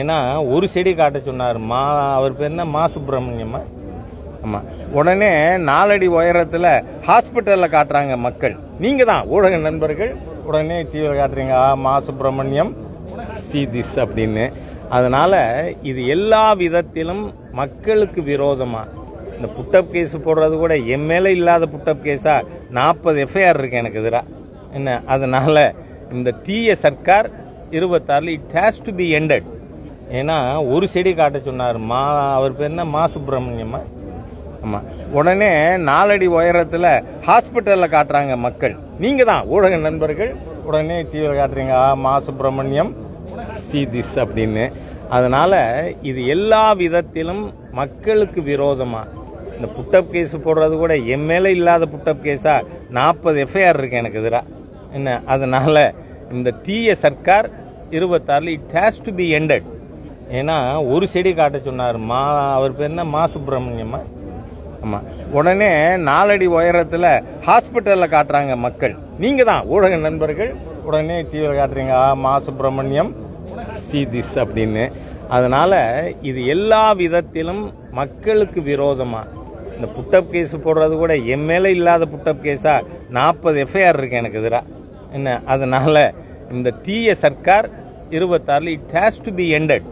ஏன்னா ஒரு செடி காட்ட சொன்னார். மா அவர் பேர் என்ன? மா சுப்பிரமணியம்மா ஆமாம் உடனே நாலடி உயரத்தில் ஹாஸ்பிட்டலில் காட்டுறாங்க மக்கள். நீங்கள் தான். ஊடக நண்பர்கள் உடனே டிவியில் காட்டுறீங்க. ஆ மா சுப்பிரமணியம் சி திஸ் அப்படின்னு. அதனால் இது எல்லா விதத்திலும் மக்களுக்கு விரோதமாக இந்த புட்டப் கேஸ் போடுறது கூட என் மேலே இல்லாத புட்டப் கேஸாக நாற்பது எஃப்ஐஆர் இருக்கு எனக்கு எதிராக என்ன? அதனால் இந்த தீய சர்க்கார் இருபத்தாறில் it has to be ended ஏன்னா ஒரு செடி காட்ட சொன்னார் மா அவர் பேர் என்ன? மா சுப்பிரமணியம்மா ஆமாம் உடனே நாலடி உயரத்தில் ஹாஸ்பிட்டலில் காட்டுறாங்க மக்கள். நீங்கள் தான் ஊடக நண்பர்கள். உடனே டிவியில் காட்டுறீங்க ஆ மா சுப்பிரமணியம் சி திஸ் அப்படின்னு. அதனால் இது எல்லா விதத்திலும் மக்களுக்கு விரோதமாக இந்த புட்டப் கேஸ் போடுறது கூட என் மேலே இல்லாத புட்டப் கேஸாக நாற்பது எஃப்ஐஆர் இருக்கு எனக்கு எதிராக என்ன? அதனால் இந்த தீய சர்க்கார் இருபத்தாறில் it has to be ended ஏன்னா ஒரு செடி காட்ட சொன்னார் மா அவர் பேர் என்ன? மா சுப்பிரமணியம்மா? ஆமாம் உடனே நாலடி உயரத்தில் ஹாஸ்பிட்டலில் காட்டுறாங்க மக்கள். நீங்கள் தான் ஊடக நண்பர்கள். உடனே டிவியில் காட்டுறீங்க ஆ மா சுப்பிரமணியம் சி திஸ் அப்படின்னு. அதனால் இது எல்லா விதத்திலும் மக்களுக்கு விரோதமாக இந்த புட்டப் கேஸ் போடுறது கூட என் மேலே இல்லாத புட்டப் கேஸாக நாற்பது எஃப்ஐஆர் இருக்கு எனக்கு எதிராக என்ன? அதனால் இந்த தீய சர்க்கார் இருபத்தாறில் it has to be ended